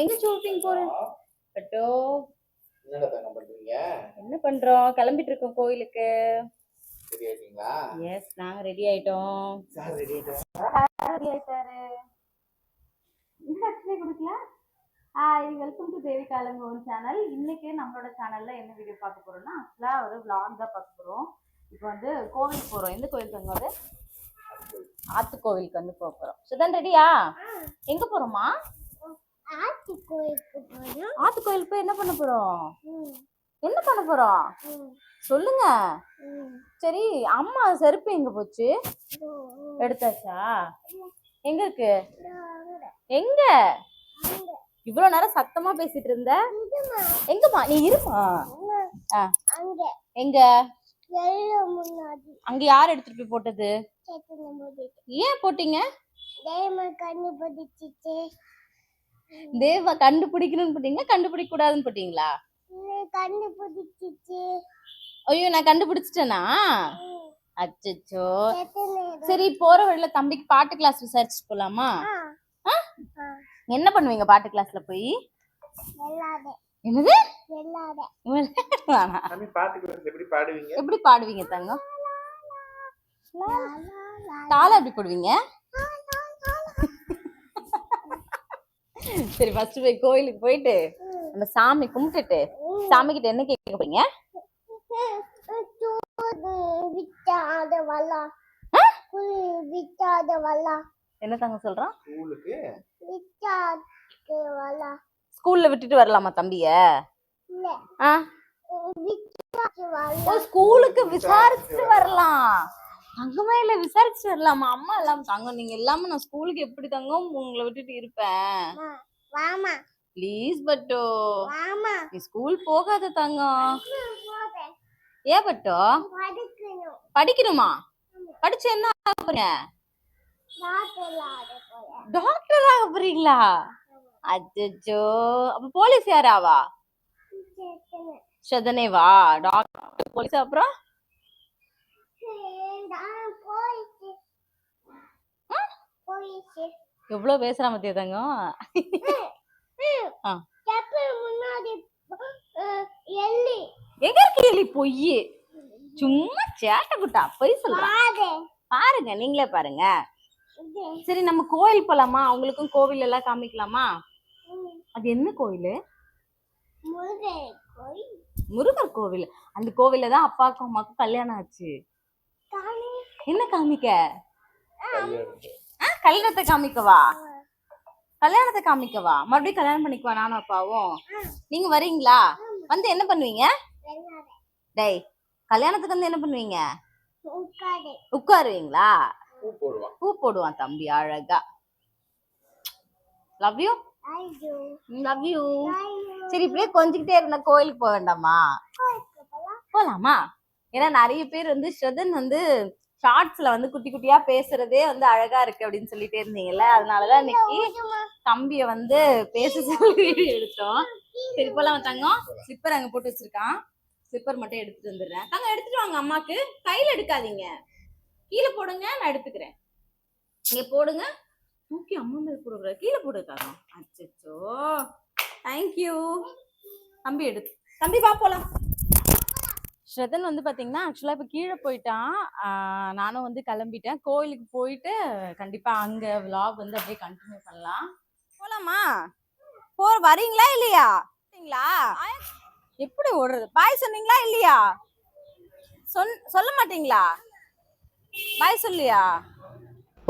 எங்க ஷூட்டிங் போறோம் பட்டோ என்னடா தங்கம் பண்றீங்க? என்ன பண்றோம்? கிளம்பிட்டு இருக்கோம் கோயிலுக்கு எஸ் நாங்க ரெடி ஆயிட்டோம். சார் ரெடி ஆயிட்டாரு. இன்ட்ரடக்ஷனே கொடுக்கல? Hi welcome to Devi Kalangon channel இன்னைக்கு நம்மளோட சேனல்ல என்ன வீடியோ பார்க்க போறோம்னா ஆக்சுவலா ஒரு vlog தான் பார்க்க போறோம். இப்போ வந்து கோவிலுக்கு போறோம். எந்த அங்க வந்து? ஆத்து கோவிலுக்கு வந்து போக போறோம். சுதன் ரெடியா எங்க போறோமா ஆத்தி கோயிலுக்கு போனோம் ஆத்து கோயிலுக்கு போய் என்ன பண்ண போறோம்? என்ன பண்ண போறோம்? சொல்லுங்க. சரி அம்மா செருப்பு எங்க போச்சு? எடுத்தாச்சா? எங்க இருக்கு? எங்க? இவ்வளவு நேரம் சத்தமா பேசிட்டு இருந்த? எங்கம்மா? நீ இருமா? எங்க? அங்க யார் எடுத்துட்டு போய் போட்டது? ஏன் போட்டீங்க? கண்ணு பதிச்சிச்சு தேவ கண்டுபிடிக்கணும்னு போட்டீங்களா? கண்டுபிடிக்க கூடாதுன்னு போட்டீங்களா? கண்ணு பதிச்சிச்சு ஐயோ நான் கண்டுபிடிச்சிட்டேனா? அச்சச்சோ. கேட்டு சரி போற வழியில தம்பிக்கு பாட்டு கிளாஸ் விசாரிச்சுட்டு போலாமா? என்ன பண்ணுவீங்க பாட்டு கிளாஸ்ல போய்? என்னது? எப்படி பாடுவீங்க? தங்கம்? தாளம் எப்படி போடுவீங்க? சரி ஃபர்ஸ்ட் போய் கோயிலுக்கு போயிட்டு நம்ம சாமி கும்பிட்டுட்டு சாமி கிட்ட என்ன கேட்க போறீங்க? என்ன தங்க சொல்றான் ஸ்கூலுக்கு? விட்டாத வல்லா ஸ்கூல்ல விட்டுட்டு வரலாமா தம்பிய? இல்ல. ஆ? விட்டாத ஓ வல்லா ஸ்கூலுக்கு விசாரிச்சுட்டு வரலாம். தங்கமே இல்ல விசாரிச்சுட்டு வரலாமா? அம்மா இல்லாம தங்கம் நீங்க இல்லாம நான் ஸ்கூலுக்கு எப்படி தங்கம் உங்களை விட்டுட்டு இருப்பேன். வாமா ப்ளீஸ் பட்டோ. வாமா நீ ஸ்கூல் போகாத தங்கம். ஏன் பட்டோ? படிக்கணும். படிச்சு என்ன ஆக போறீங்க? டாக்டர் ஆக போறீங்களா? அச்சோ அப்ப போலீஸ் யாராவா? சதனேவா டாக்டர் போலீஸ் அப்புறம்? எவ்வளவு பேசுறா மத்திய தங்கம்? எங்க இருக்கு எலி பொய்? சும்மா சேட்டை குட்டா பொய் சொல்றா. பாரு. பாருங்க நீங்களே பாருங்க. சரி நம்ம கோயில் போலாமா? அவங்களுக்கும் கோவில் எல்லாம் காமிக்கலாமா? அது என்ன கோயில்? முருகை கோயில். முருகர் கோவில். அந்த கோவில்ல தான் அப்பாவுக்கும் அம்மாவுக்கும் கல்யாணம் ஆச்சு. என்ன காமிக்க? கல்யாணத்தை. காமிக்கவா? கல்யாணத்தை காமிக்கவா? மறுபடியும் கல்யாணம் பண்ணிக்குவா நானும் அப்பாவும்? நீங்க வரீங்களா? வந்து என்ன பண்ணுவீங்க? டேய் கல்யாணத்துக்கு வந்து என்ன பண்ணுவீங்க? உட்காரு. உட்காருவீங்களா? பூ போடுவான் தம்பி அழகா. லவ் யூ லவ் யூ சரி இப்படியே கொஞ்சிக்கிட்டே இருந்தா கோயிலுக்கு போக வேண்டாமா? போலாமா? ஏன்னா நிறைய பேர் வந்து ஸ்ரதன் வந்து ஷார்ட்ஸ்ல வந்து குட்டி குட்டியா பேசுறதே வந்து அழகா இருக்கு அப்படின்னு சொல்லிட்டே இருந்தீங்கல்ல? அதனாலதான் இன்னைக்கு தம்பிய வந்து பேச சொல்லி எடுத்தோம். சரி போலாம் தங்கம். ஸ்லிப்பர் அங்க போட்டு வச்சிருக்கான். ஸ்லிப்பர் மட்டும் எடுத்துட்டு வந்துடுறேன். தங்கம் எடுத்துட்டு வாங்க அம்மாக்கு. கையில எடுக்காதீங்க. கீழே போடுங்க நான் எடுத்துக்கிறேன். இங்க போடுங்க. தூக்கி அம்மா மேல போடுற கீழே போடு தங்கம். அச்சோ தேங்க்யூ தம்பி எடுத்து தம்பி வா போலாம். ஸ்ரதன் வந்து பார்த்தீங்கன்னா ஆக்சுவலாக இப்போ கீழே போயிட்டான். நானும் வந்து கிளம்பிட்டேன். கோயிலுக்கு போயிட்டு கண்டிப்பாக அங்கே விலாக் வந்து அப்படியே கண்டினியூ பண்ணலாம். போகலாமா போ வரீங்களா இல்லையா? சரிங்களா எப்படி ஓடுறது? பாய் சொன்னீங்களா இல்லையா? சொன் சொல்ல மாட்டீங்களா? பாய் சொல்லியா?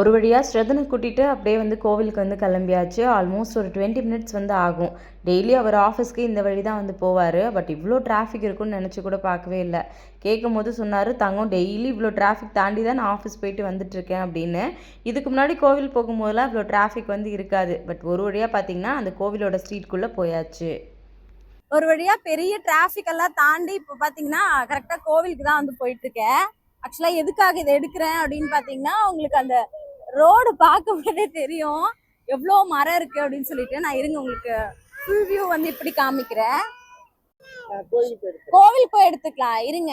ஒரு வழியாக ஸ்ரதனை கூட்டிகிட்டு அப்படியே வந்து கோவிலுக்கு வந்து கிளம்பியாச்சு. ஆல்மோஸ்ட் ஒரு டுவெண்ட்டி மினிட்ஸ் வந்து ஆகும். டெய்லி அவர் ஆஃபீஸ்க்கு இந்த வழி தான் வந்து போவார். பட் இவ்வளோ டிராஃபிக் இருக்குன்னு நினச்சி கூட பார்க்கவே இல்லை. கேட்கும் போது சொன்னார் தங்கம் டெய்லி இவ்வளோ டிராஃபிக் தாண்டி தான் நான் ஆஃபீஸ் போயிட்டு வந்துட்டுருக்கேன் அப்படின்னு. இதுக்கு முன்னாடி கோவில் போகும்போதெல்லாம் இவ்வளோ டிராஃபிக் வந்து இருக்காது. பட் ஒரு வழியாக பார்த்தீங்கன்னா அந்த கோவிலோட ஸ்ட்ரீட்குள்ளே போயாச்சு. ஒரு வழியா பெரிய டிராஃபிக் எல்லாம் தாண்டி இப்போ பார்த்தீங்கன்னா கரெக்டாக கோவிலுக்கு தான் வந்து போயிட்டு இருக்கேன் எதுக்காக இதை எடுக்கிறேன் அப்படின்னு பார்த்தீங்கன்னா உங்களுக்கு அந்த ரோடு பார்க்கும்போதே தெரியும். எவ்வளோ மரம் இருக்கு அப்படின்னு சொல்லிட்டு. நான் இருங்க உங்களுக்கு ஃபுல் வியூ வந்து இப்படி காமிக்கிறேன். கோவில் போய் எடுத்துக்கலாம். இருங்க.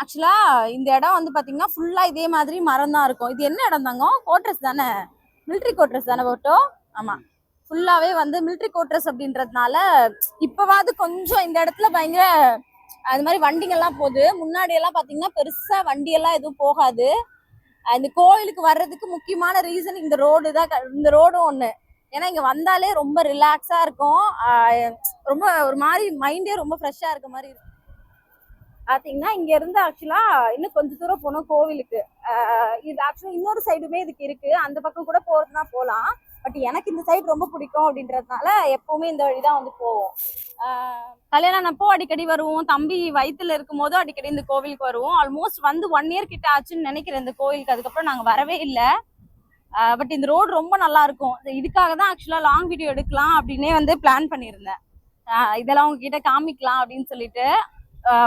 ஆக்சுவலா இந்த இடம் வந்து பாத்தீங்கன்னா ஃபுல்லா இதே மாதிரி மரம் தான் இருக்கும். இது என்ன இடம் தாங்க? கோட்ரஸ் தானே? மிலிட்ரி கோட்ரஸ் தானே போட்டோ? ஆமா. ஃபுல்லாவே வந்து மிலிட்ரி கோட்ரஸ் அப்படின்றதுனால இப்பவாவது கொஞ்சம் இந்த இடத்துல பயங்கர அது மாதிரி வண்டிங்கெல்லாம் போகுது. முன்னாடி எல்லாம் பாத்தீங்கன்னா பெருசா வண்டி எல்லாம் எதுவும் போகாது. இந்த கோயிலுக்கு வர்றதுக்கு முக்கியமான ரீசன் இந்த ரோடு தான் க- இந்த ரோடும் ஒண்ணு. ஏன்னா இங்க வந்தாலே ரொம்ப ரிலாக்ஸா இருக்கும். ரொம்ப ஒரு மாதிரி மைண்டே ரொம்ப ஃப்ரெஷ்ஷா இருக்க மாதிரி இருக்கும். பார்த்தீங்கன்னா இங்க இருந்து ஆக்சுவலா இன்னும் கொஞ்ச தூரம் போனோம் கோவிலுக்கு. இது ஆக்சுவலா இன்னொரு சைடுமே இதுக்கு இருக்கு. அந்த பக்கம் கூட போறதுனா போலாம். பட் எனக்கு இந்த சைடு ரொம்ப பிடிக்கும் அப்படின்றதுனால எப்பவுமே இந்த வழிதான் வந்து போவோம். ஆஹ் கல்யாணம் அப்போ அடிக்கடி வருவோம். தம்பி வயிற்றுல இருக்கும் போதும் அடிக்கடி இந்த கோவிலுக்கு வருவோம். ஆல்மோஸ்ட் வந்து ஒன் இயர் கிட்ட ஆச்சுன்னு நினைக்கிறேன் இந்த கோவிலுக்கு. அதுக்கப்புறம் நாங்கள் வரவே இல்லை. பட் இந்த ரோடு ரொம்ப நல்லா இருக்கும். இதுக்காக தான் ஆக்சுவலாக லாங் வீடியோ எடுக்கலாம் அப்படின்னே வந்து பிளான் பண்ணியிருந்தேன். இதெல்லாம் உங்ககிட்ட காமிக்கலாம் அப்படின்னு சொல்லிட்டு.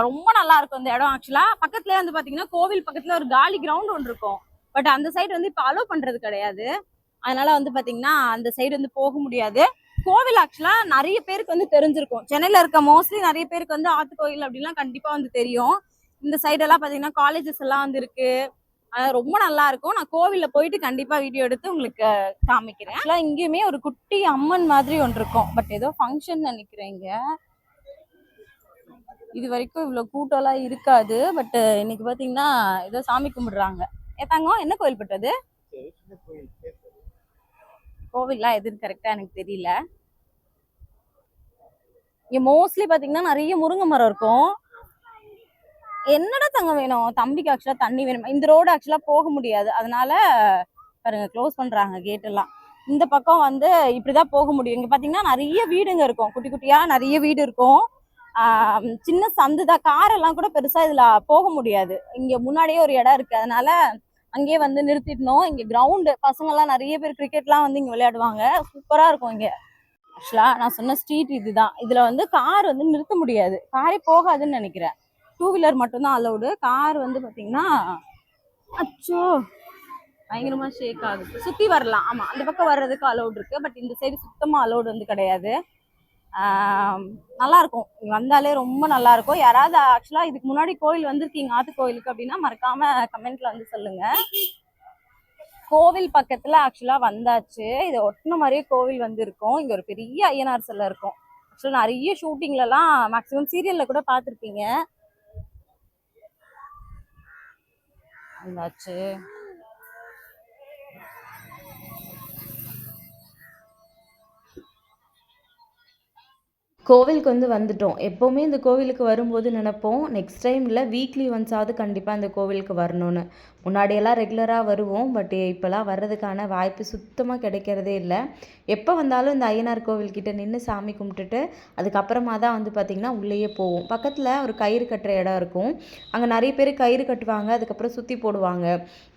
ரொம்ப நல்லா இருக்கும் இந்த இடம் ஆக்சுவலாக பக்கத்துலேயே வந்து பார்த்தீங்கன்னா கோவில் பக்கத்துல ஒரு காலி கிரவுண்ட் ஒன்று இருக்கும். பட் அந்த சைடு வந்து இப்போ அலோவ் பண்ணுறது கிடையாது. அதனால வந்து பாத்தீங்கன்னா அந்த சைடு வந்து போக முடியாது. கோவில் ஆக்சுவலா நிறைய பேருக்கு வந்து தெரிஞ்சிருக்கும். சென்னையில இருக்க மோஸ்ட்லி நிறைய பேருக்கு வந்து ஆத்து கோயில் அப்படிலாம் கண்டிப்பா வந்து தெரியும். இந்த சைடெல்லாம் பாத்தீங்கன்னா காலேஜஸ் எல்லாம் வந்து இருக்கு. ரொம்ப நல்லா இருக்கும். நான் கோவில்ல போயிட்டு கண்டிப்பா வீடியோ எடுத்து உங்களுக்கு காமிக்கிறேன். ஆக்சுவலா இங்கேயுமே ஒரு குட்டி அம்மன் மாதிரி ஒன்று இருக்கும். பட் ஏதோ ஃபங்க்ஷன் நினைக்கிறேன் இங்க. இது வரைக்கும் இவ்வளவு கூட்டம்லாம் இருக்காது. பட் இன்னைக்கு பாத்தீங்கன்னா ஏதோ சாமி கும்பிடுறாங்க. ஏத்தாங்க என்ன கோயில் பட்டது சரி, சின்ன கோயில் பேர் சொல்லு. கோவில்லாம் எதுன்னு கரெக்டா எனக்கு தெரியல. இங்க மோஸ்ட்லி பாத்தீங்கன்னா நிறைய முருங்கை மரம் இருக்கும். என்னடா தங்க வேணும்? தம்பிக்கு ஆக்சுவலா தண்ணி வேணும்? இந்த ரோடு ஆக்சுவலா போக முடியாது. அதனால பாருங்க க்ளோஸ் பண்றாங்க கேட் எல்லாம். இந்த பக்கம் வந்து இப்படிதான் போக முடியும். இங்க பாத்தீங்கன்னா நிறைய வீடுங்க இருக்கும். குட்டி குட்டியா நிறைய வீடு இருக்கும். சின்ன சந்து தான் காரெல்லாம் கூட பெருசா இதுல போக முடியாது. இங்க முன்னாடியே ஒரு இடம் இருக்கு. அதனால அங்கேயே வந்து நிறுத்திடணும். இங்கே கிரவுண்டு பசங்கள்லாம் நிறைய பேர் கிரிக்கெட்லாம் வந்து இங்கே விளையாடுவாங்க. சூப்பராக இருக்கும் இங்கே. ஆக்சுவலா நான் சொன்ன ஸ்ட்ரீட் இதுதான். இதில் வந்து கார் வந்து நிறுத்த முடியாது. காரே போகாதுன்னு நினைக்கிறேன். டூ வீலர் மட்டும்தான் அலௌடு கார் வந்து பார்த்தீங்கன்னா அச்சோ பயங்கரமாக ஷேக் ஆகுது. சுற்றி வரலாம். ஆமாம் அந்த பக்கம் வர்றதுக்கு அலௌட் இருக்குது பட் இந்த சைடு சுத்தமாக அலௌடு வந்து கிடையாது. நல்லாயிருக்கும் நல்லா இருக்கும் வந்தாலே ரொம்ப நல்லா இருக்கும் யாராவது ஆக்சுவலா இதுக்கு முன்னாடி கோயில் வந்திருக்கீங்க ஆத்து கோயிலுக்கு அப்படின்னா மறக்காம கமெண்ட்ல வந்து சொல்லுங்க. கோவில் பக்கத்துல ஆக்சுவலா வந்தாச்சு. இதை ஒட்டின மாதிரியே கோவில் வந்து இருக்கும் இங்க ஒரு பெரிய ஐயனார் சிலை இருக்கும். ஆக்சுவலா நிறைய ஷூட்டிங்ல எல்லாம் மேக்ஸிமம் சீரியல்ல கூட பார்த்திருப்பீங்க. வந்தாச்சு. கோவிலுக்கு வந்து வந்துட்டோம். எப்போவுமே இந்த கோவிலுக்கு வரும்போது நினைப்போம் நெக்ஸ்ட் டைமில் வீக்லி ஒன்ஸாவது கண்டிப்பாக இந்த கோவிலுக்கு வரணும்னு. முன்னாடியெல்லாம் ரெகுலராக வருவோம் பட் இப்போலாம் வர்றதுக்கான வாய்ப்பு சுத்தமாக கிடைக்கிறதே இல்லை. எப்போ வந்தாலும் இந்த ஐயனார் கோவில்கிட்ட நின்று சாமி கும்பிட்டுட்டு அதுக்கப்புறமா தான் வந்து பார்த்திங்கன்னா உள்ளேயே போவோம். பக்கத்தில் ஒரு கயிறு கட்டுற இடம் இருக்கும். அங்கே நிறைய பேர் கயிறு கட்டுவாங்க அதுக்கப்புறம் சுற்றி போடுவாங்க.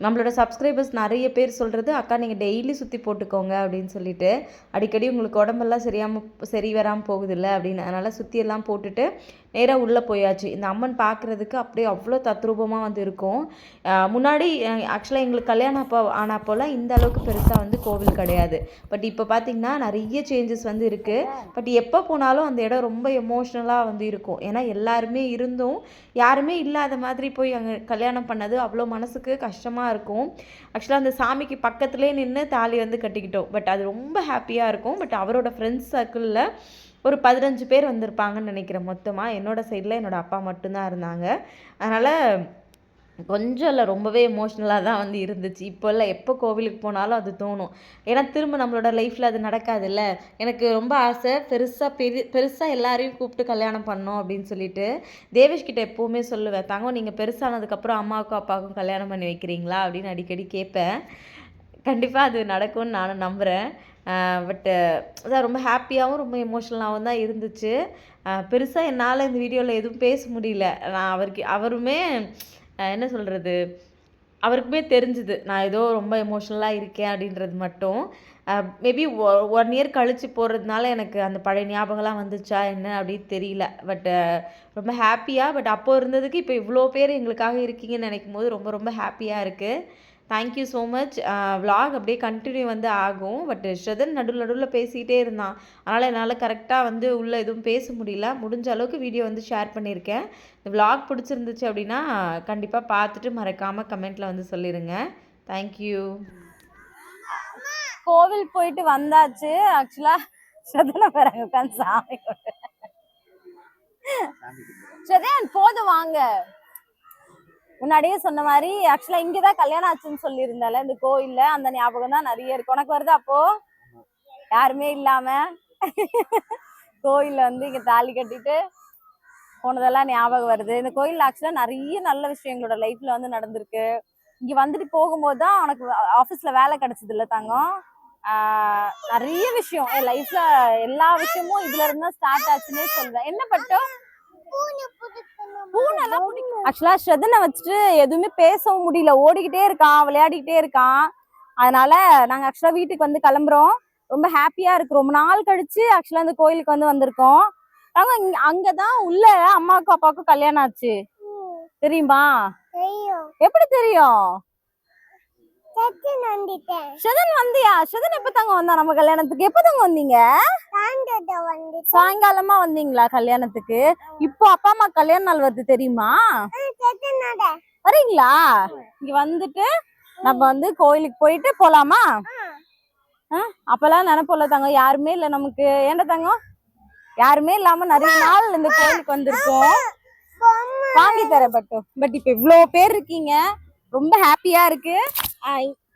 நம்மளோட சப்ஸ்கிரைபர்ஸ் நிறைய பேர் சொல்கிறது அக்கா நீங்கள் டெய்லி சுற்றி போட்டுக்கோங்க அப்படின்னு சொல்லிட்டு அடிக்கடி உங்களுக்கு உடம்பெல்லாம் சரியாமல் சரி வராமல் போகுதில்ல அப்படின்னு. அதனால் சுற்றியெல்லாம் போட்டுட்டு நேராக உள்ளே போயாச்சு. இந்த அம்மன் பார்க்குறதுக்கு அப்படியே அவ்வளோ தத்ரூபமாக வந்து இருக்கும். முன்னாடி ஆக்சுவலாக எங்களுக்கு கல்யாணம் அப்போ ஆனப்போலாம் இந்த அளவுக்கு பெருசாக வந்து கோவில் கிடையாது. பட் இப்போ பார்த்திங்கன்னா நிறைய சேஞ்சஸ் வந்து இருக்குது பட் எப்போ போனாலும் அந்த இடம் ரொம்ப எமோஷ்னலாக வந்து இருக்கும். ஏன்னா எல்லாருமே இருந்தும் யாருமே இல்லாத மாதிரி போய் அங்கே கல்யாணம் பண்ணது அவ்வளோ மனசுக்கு கஷ்டமாக இருக்கும். ஆக்சுவலாக அந்த சாமிக்கு பக்கத்துலேயே நின்று தாலி வந்து கட்டிக்கிட்டோம். பட் அது ரொம்ப ஹாப்பியாக இருக்கும். பட் அவரோட ஃப்ரெண்ட்ஸ் சர்க்கிளில் ஒரு பதினஞ்சு பேர் வந்திருப்பாங்கன்னு நினைக்கிறேன். மொத்தமாக என்னோடய சைடில் என்னோடய அப்பா மட்டும்தான் இருந்தாங்க. அதனால் கொஞ்சம் இல்லை ரொம்பவே எமோஷ்னலாக தான் வந்து இருந்துச்சு. இப்போ இல்லை எப்போ கோவிலுக்கு போனாலும் அது தோணும். ஏன்னா திரும்ப நம்மளோட லைஃப்பில் அது நடக்காதுல்ல. எனக்கு ரொம்ப ஆசை பெருசாக பெரு பெருசாக எல்லாரையும் கூப்பிட்டு கல்யாணம் பண்ணோம் அப்படின்னு சொல்லிட்டு தேவேஷ்கிட்ட எப்போவுமே சொல்லுவேன் தங்கம் நீங்கள் பெருசானதுக்கப்புறம் அம்மாவுக்கும் அப்பாவுக்கும் கல்யாணம் பண்ணி வைக்கிறீங்களா? அப்படின்னு அடிக்கடி கேட்பேன். கண்டிப்பாக அது நடக்கும்னு நானும் நம்புகிறேன் பட்டு அதான் ரொம்ப ஹாப்பியாகவும் ரொம்ப எமோஷ்னலாகவும் தான் இருந்துச்சு. பெருசாக என்னால் இந்த வீடியோவில் எதுவும் பேச முடியல. நான் அவருக்கு அவருமே என்ன சொல்கிறது அவருக்குமே தெரிஞ்சுது. நான் ஏதோ ரொம்ப எமோஷ்னலாக இருக்கேன் அப்படின்றது மட்டும். மேபி ஒன் இயர் கழித்து போகிறதுனால எனக்கு அந்த பழைய ஞாபகம்லாம் வந்துச்சா என்ன அப்படின்னு தெரியல. பட்டு ரொம்ப ஹாப்பியாக பட் அப்போ இருந்ததுக்கு இப்போ இவ்வளோ பேர் எங்களுக்காக இருக்கீங்கன்னு நினைக்கும் போது ரொம்ப ரொம்ப ஹாப்பியாக இருக்குது thank you so much vlog அப்படியே கண்டினியூ வந்து ஆகும். பட் ஸ்ரதன் நடுவில் நடுவில் பேசிக்கிட்டே இருந்தான். அதனால் என்னால் கரெக்டாக வந்து உள்ளே எதுவும் பேச முடியல. முடிஞ்ச அளவுக்கு வீடியோ வந்து ஷேர் பண்ணியிருக்கேன். இந்த விலாக் பிடிச்சிருந்துச்சு அப்படின்னா கண்டிப்பாக பார்த்துட்டு மறக்காமல் கமெண்ட்டில் வந்து சொல்லிடுங்க தேங்க்யூ கோவில் போயிட்டு வந்தாச்சு. ஆக்சுவலாக ஸ்ரதனை பிறகு உட்காந்து சாமி கும்பிட்டு. ஸ்ரதன் போதும் வாங்க. முன்னாடியே சொன்ன மாதிரி ஆக்சுவலா இங்கதான் கல்யாணம் ஆச்சுன்னு சொல்லியிருந்தால இந்த கோயில்ல அந்த ஞாபகம் தான் நிறைய இருக்கு. உனக்கு வருது அப்போ? யாருமே இல்லாம. கோயில்ல வந்து இங்க தாலி கட்டிட்டு போனதெல்லாம் ஞாபகம் வருது. இந்த கோயில் ஆக்சுவலா நிறைய நல்ல விஷயங்களோட லைஃப்ல வந்து நடந்திருக்கு. இங்க வந்துட்டு போகும்போது தான் உனக்கு ஆபீஸ்ல வேலை கிடைச்சது இல்ல தங்கம் நிறைய விஷயம். என் லைஃப்ல எல்லா விஷயமும் இதுல இருந்து தான் ஸ்டார்ட் ஆச்சுன்னே சொல்வேன். என்ன பட்டோம்? பிடிக்கும். ஆக்சுவலா ஸ்ரதனை வச்சுட்டு எதுவுமே பேசவும் முடியல. ஓடிக்கிட்டே இருக்கான் விளையாடிக்கிட்டே இருக்கான். அதனால நாங்க ஆக்சுவலா வீட்டுக்கு வந்து கிளம்புறோம். ரொம்ப ஹாப்பியா இருக்கு. ரொம்ப நாள் கழிச்சு ஆக்சுவலா இந்த கோயிலுக்கு வந்து வந்திருக்கோம். நாங்க அங்கதான் உள்ள அம்மாவுக்கும் அப்பாவுக்கும் கல்யாணம் ஆச்சு. தெரியும். எப்படி தெரியும்? ஸ்ரதன் வந்தியா ஸ்ரதன் எப்ப தாங்க வந்தா நம்ம கல்யாணத்துக்கு எப்ப தாங்க வந்தீங்க சாயங்காலமா வந்தீங்களா கல்யாணத்துக்கு இப்போ அப்பா அம்மா கல்யாண நாள் வருது தெரியுமா வரீங்களா இங்க வந்துட்டு நம்ம வந்து கோயிலுக்கு போயிட்டு போலாமா அப்பெல்லாம் நினைப்போம்ல தங்கம் யாருமே இல்ல நமக்கு ஏன்டா தங்கம் யாருமே இல்லாம நிறைய நாள் இந்த கோயிலுக்கு வந்திருக்கோம் வாங்கி தரேன் பட்டு பட் இப்ப இவ்ளோ பேர் இருக்கீங்க ரொம்ப ஹாப்பியா இருக்கு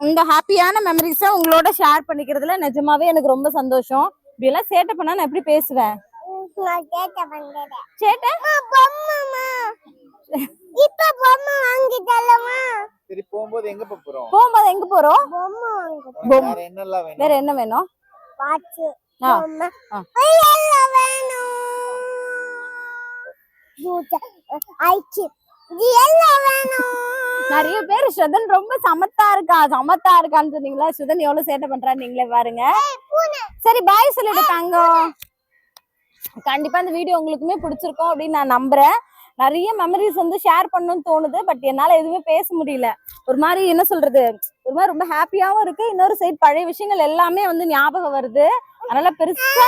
இந்த ஹாப்பியான மெமரிஸ உங்களோட ஷேர் பண்ணிக்கிறதுல நிஜமாவே எனக்கு ரொம்ப சந்தோஷம். இப்படி எல்லாம் சேட்டை பண்ணா நான் எப்படி பேசுவேன்? சேட்டை இப்ப பொம்மை சரி போகும்போது எங்க போப் போறோம்? போகும்போது எங்க போறோம்? பொம்மை வாங்க பொம்மை. வேற என்னெல்லாம் வேணும்? வேற என்ன வேணும்? வாட்ச் பொம்மை. ஆ. எல்லாம் வேணும். ஐச்சு இது எல்லாம் வேணும். நிறைய பேர் ஸ்ரதன் ரொம்ப சமத்தா இருக்கா? சமத்தா இருக்கான்னு சொன்னீங்களா? ஸ்ரதன் எவ்வளவு சேட்டை பண்றான்னு நீங்களே பாருங்க. சரி பாய் சொல்லிட்டு தங்கம். கண்டிப்பா இந்த வீடியோ உங்களுக்குமே பிடிச்சிருக்கும் அப்படின்னு நான் நம்புறேன். நிறைய மெமரிஸ் வந்து ஷேர் பண்ணணும்னு தோணுது பட் என்னால எதுவுமே பேச முடியல. ஒரு மாதிரி என்ன சொல்றது? ஒரு மாதிரி ரொம்ப ஹாப்பியாவும் இருக்கு. இன்னொரு சைட் பழைய விஷயங்கள் எல்லாமே வந்து ஞாபகம் வருது. அதனால பெருசா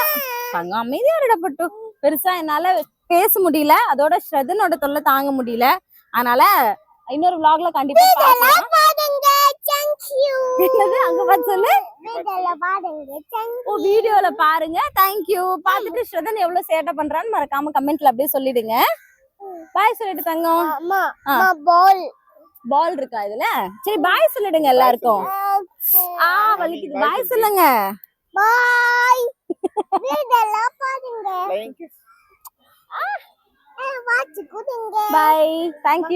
தங்கம் அமைதியா இடப்பட்டு பெருசா என்னால பேச முடியல. அதோட ஸ்ரதனோட தொல்லை தாங்க முடியல. அதனால இன்னொரு vlogல கண்டிப்பா பார்க்கலாம் பாருங்க. Thank you. என்னது அங்க பார்த்து சொல்லு. வீடியோல பாருங்க. Thank ஓ வீடியோல பாருங்க. தேங்க்யூ பார்த்துட்டு ஸ்ரதன் எவ்வளவு சேட்டை பண்றான்னு மறக்காம கமெண்ட்ல அப்படியே சொல்லிடுங்க. பாய் சொல்லிட்டு தங்கம். அம்மா. அம்மா பால் பால் இருக்கா இதுல? சரி பாய் சொல்லிடுங்க எல்லாருக்கும். ஆ வலிக்குது. பாய் சொல்லுங்க. பாய் வீடியோல பாருங்க. Flying kiss. வாட்ச் கொடுங்க. Bye thank you